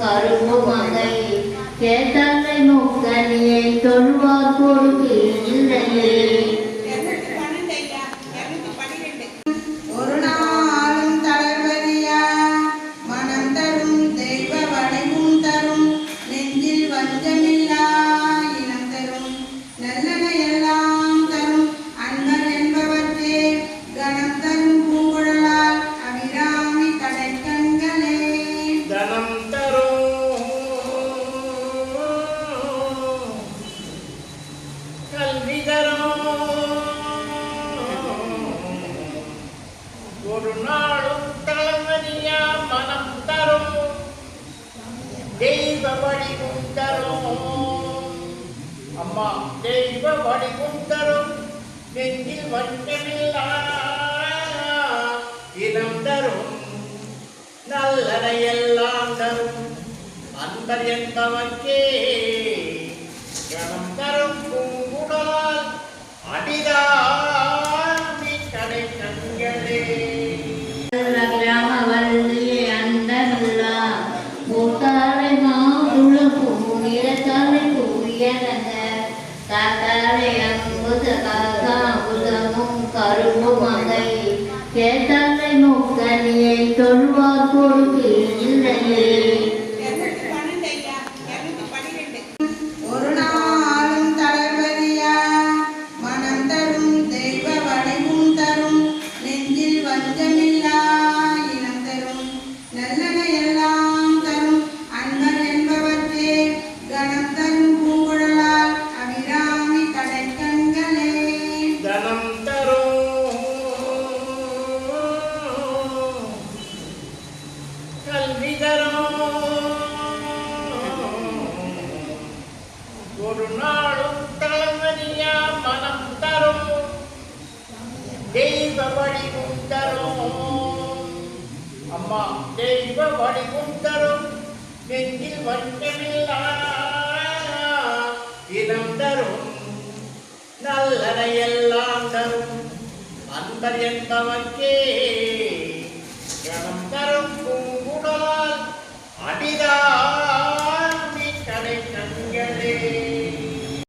கருவும் அதை கேட்டாலை மூக்கனியை தொழுவார் கொடுக்கிறேன் கல்வி தரும் ஒரு நாளும் தலைவனியா மனம் தரும். தெய்வ வடிவும் தரும். அம்மா தெய்வ வடிவும் தரும். நெஞ்சில் வட்டமில்லா இனம் தரும். நல்லதை எல்லாம் தரும். அன்பர் என்பவர்க்கே கணம் தரும் பூங்குடலால் அடிதாமி கடை கண்களே. கிராமவல்லியே அண்டமில்லா மூத்தாரை மாதுள பூநிறத்தாரை ஒரு நாளும் தலைவனியா மனம் தரும். தெய்வ வடிவும் தரும். அம்மா தெய்வ வடிவும் தரும். நெஞ்சில் வட்டமில்லா இனம் தரும். நல்லதை எல்லாம் தரும். அன்பர் என்பவர்க்கே கணம் தரும். அடிதான்